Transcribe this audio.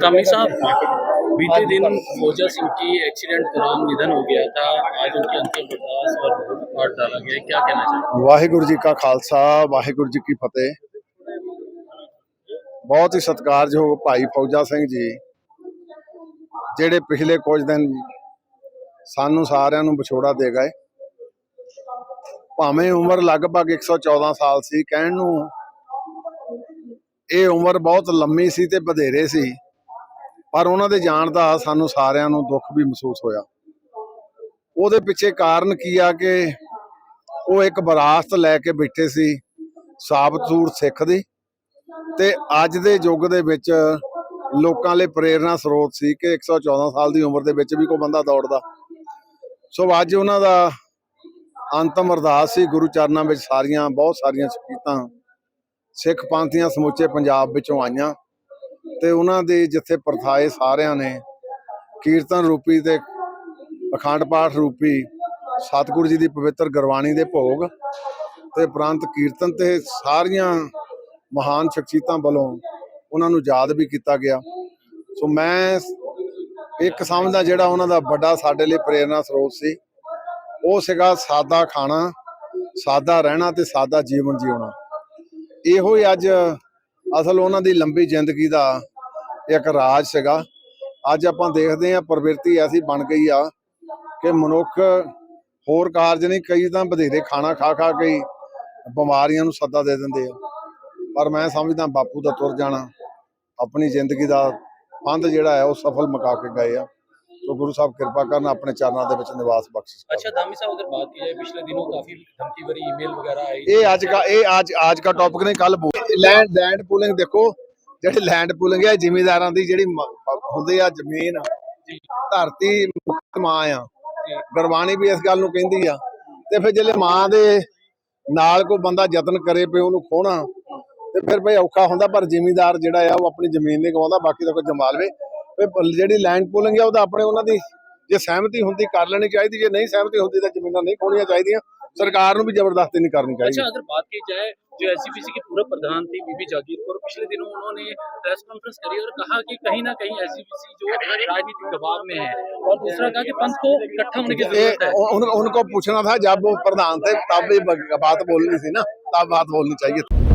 कामी साहब बीते दिन फौजा सिंह की एक्सीडेंट दौरान निधन हो गया था आज उनके अंतिम अरदास और भोग पाठ डाला गया है। क्या कहना चाहिए ਵਾਹਿਗੁਰੂ ਜੀ ਕਾ ਖਾਲਸਾ ਵਾਹਿਗੁਰੂ ਜੀ ਕੀ ਫਤਿਹ ਬਹੁਤ ਹੀ ਸਤਿਕਾਰਯੋਗ ਭਾਈ ਫੌਜਾ ਸਿੰਘ ਜੀ ਜਿਹੜੇ ਪਿਛਲੇ ਕੁਝ ਦਿਨ ਸਾਨੂੰ ਸਾਰਿਆਂ ਨੂੰ ਵਿਛੋੜਾ ਦੇ ਗਏ ਭਾਵੇਂ ਉਮਰ ਲਗਭਗ 114 ਸਾਲ ਸੀ ਕਹਿਣ ਨੂੰ ਇਹ ਉਮਰ ਬਹੁਤ ਲੰਮੀ ਸੀ ਤੇ ਵਧੇਰੇ ਸੀ ਪਰ ਉਹਨਾਂ ਦੇ ਜਾਣ ਦਾ ਸਾਨੂੰ ਸਾਰਿਆਂ ਨੂੰ ਦੁੱਖ ਵੀ ਮਹਿਸੂਸ ਹੋਇਆ। ਉਹਦੇ ਪਿੱਛੇ ਕਾਰਨ ਕੀ ਆ ਕਿ ਉਹ ਇੱਕ ਵਿਰਾਸਤ ਲੈ ਕੇ ਬੈਠੇ ਸੀ, ਸਾਬਤ ਸੂਰ ਸਿੱਖ ਦੀ ਤੇ ਅੱਜ ਦੇ ਯੁੱਗ ਦੇ ਵਿੱਚ ਲੋਕਾਂ ਲਈ ਪ੍ਰੇਰਣਾ ਸਰੋਤ ਸੀ ਕਿ 114 ਸਾਲ ਦੀ ਉਮਰ ਦੇ ਵਿੱਚ ਵੀ ਕੋਈ ਬੰਦਾ ਦੌੜਦਾ। ਸੋ ਅੱਜ ਉਹਨਾਂ ਦਾ ਅੰਤਮ ਅਰਦਾਸ ਸੀ, ਗੁਰੂ ਚਰਨਾਂ ਵਿੱਚ ਸਾਰੀਆਂ, ਬਹੁਤ ਸਾਰੀਆਂ ਸ਼ਕੀਤਾਂ ਸਿੱਖ ਪੰਥੀਆਂ ਸਮੁੱਚੇ ਪੰਜਾਬ ਵਿੱਚੋਂ ਆਈਆਂ। ਤੇ ਉਹਨਾਂ ਦੇ ਜਿੱਥੇ ਪ੍ਰਥਾਏ ਸਾਰਿਆਂ ਨੇ ਕੀਰਤਨ ਰੂਪੀ ਤੇ ਅਖੰਡ ਪਾਠ ਰੂਪੀ ਸਤਿਗੁਰੂ ਜੀ ਦੀ ਪਵਿੱਤਰ ਗੁਰਬਾਣੀ ਦੇ ਭੋਗ ਤੇ ਉਪਰੰਤ ਕੀਰਤਨ ਤੇ ਸਾਰੀਆਂ ਮਹਾਨ ਸ਼ਖਸੀਅਤਾਂ ਵੱਲੋਂ ਉਹਨਾਂ ਨੂੰ ਯਾਦ ਵੀ ਕੀਤਾ ਗਿਆ। ਸੋ ਮੈਂ ਇੱਕ ਸਮਝਦਾ ਜਿਹੜਾ ਉਹਨਾਂ ਦਾ ਵੱਡਾ ਸਾਡੇ ਲਈ ਪ੍ਰੇਰਣਾ ਸਰੋਤ ਸੀ, ਉਹ ਸੀਗਾ ਸਾਦਾ ਖਾਣਾ, ਸਾਦਾ ਰਹਿਣਾ ਤੇ ਸਾਦਾ ਜੀਵਨ ਜਿਉਣਾ। ਇਹੋ ਹੀ ਅੱਜ ਅਸਲ ਉਹਨਾਂ ਦੀ ਲੰਬੀ ਜ਼ਿੰਦਗੀ ਦਾ ਇੱਕ ਰਾਜ ਸੀਗਾ। ਅੱਜ ਆਪਾਂ ਦੇਖਦੇ ਹਾਂ ਪ੍ਰਵਿਰਤੀ ਐਸੀ ਬਣ ਗਈ ਆ ਕਿ ਮਨੁੱਖ ਹੋਰ ਕਾਰਜ ਨਹੀਂ, ਕਈ ਤਾਂ ਵਧੇਰੇ ਖਾਣਾ ਖਾ ਖਾ ਕੇ ਬਿਮਾਰੀਆਂ ਨੂੰ ਸੱਦਾ ਦੇ ਦਿੰਦੇ ਆ। ਪਰ ਮੈਂ ਸਮਝਦਾ ਬਾਪੂ ਦਾ ਤੁਰ ਜਾਣਾ। ਆਪਣੀ ਜ਼ਿੰਦਗੀ ਦਾ ਪੰਧ ਜਿਹੜਾ ਹੈ ਉਹ ਸਫਲ ਮੁਕਾ ਕੇ ਗਏ ਆ। ਸੋ ਗੁਰੂ ਸਾਹਿਬ ਕਿਰਪਾ ਕਰਨ ਆਪਣੇ ਚਰਨਾਂ ਦੇ ਵਿੱਚ ਨਿਵਾਸ ਬਖਸ਼ਿਸ਼ ਅੱਛਾ ਦਾਮੀ ਸਾਹਿਬ ਅਗਰ ਬਾਤ ਕੀ ਜਾਏ ਪਿਛਲੇ ਦਿਨੋਂ ਕਾਫੀ ਧਮਕੀ ਭਰੀ ਈਮੇਲ ਵਗੈਰਾ ਆਈ। ਇਹ ਅੱਜ ਦਾ ਇਹ ਅੱਜ ਅੱਜ ਦਾ ਟੌਪਿਕ ਨਹੀਂ ਕੱਲ ਲੈਂਡ ਲੈਂਡ ਪੂਲਿੰਗ ਦੇਖੋ ਜਿਹੜੇ ਲੈਂਡ ਪੂਲਿੰਗ ਹੈ ਜ਼ਿਮੀਦਾਰਾਂ ਦੀ ਜਿਹੜੀ ਹੁੰਦੇ ਆ ਜ਼ਮੀਨ ਧਰਤੀ ਮੁਕਤ ਮਾਂ ਆ। ਗੁਰਬਾਣੀ ਵੀ ਇਸ ਗੱਲ ਨੂੰ ਕਹਿੰਦੀ ਆ ਤੇ ਫਿਰ ਜਿਹੜੇ ਮਾਂ ਦੇ ਨਾਲ ਕੋਈ ਬੰਦਾ ਯਤਨ ਕਰੇ ਪਏ ਉਹਨੂੰ ਖੋਣਾ ਤੇ ਫਿਰ ਭਈ ਔਖਾ ਹੁੰਦਾ ਪਰ ਜ਼ਿਮੀਦਾਰ ਜਿਹੜਾ ਆ ਉਹ ਆਪਣੀ ਜ਼ਮੀਨ ਨਹੀਂ ਗਵਾਉਂਦਾ ਬਾਕੀ ਤਾਂ ਕੋਈ ਜਮਾਲਵੇ ਜਿਹੜੀ ਲੈਂਡ ਪੂਲਿੰਗ ਆ ਉਹਦਾ ਆਪਣੇ ਉਹਨਾਂ ਦੀ ਜੇ ਸਹਿਮਤੀ ਹੁੰਦੀ ਕਰ ਲੈਣੀ ਚਾਹੀਦੀ ਜੇ ਨਹੀਂ ਸਹਿਮਤੀ ਹੁੰਦੀ ਤਾਂ ਜ਼ਮੀਨਾਂ ਨਹੀਂ ਖੋਣੀਆਂ ਚਾਹੀਦੀਆਂ ਸਰਕਾਰ ਨੂੰ ਵੀ ਜ਼ਬਰਦਸਤੀ ਨਹੀਂ ਕਰਨੀ ਚਾਹੀਦੀ अच्छा अगर बात की जाए जो एसजीपीसी की पूर्व प्रधान थी बीबी जागीर कौर पिछले दिनों उन्होंने प्रेस कॉन्फ्रेंस करी और कहा कि कहीं ना कहीं एसजीपीसी जो राजनीतिक दबाव में है और दूसरा कहा कि पंथ को इकट्ठा होने की ये जरूरत है उन, उनको पूछना था जब वो प्रधान थे तब भी ब- बात बोलनी थी ना तब बात बोलनी चाहिए थी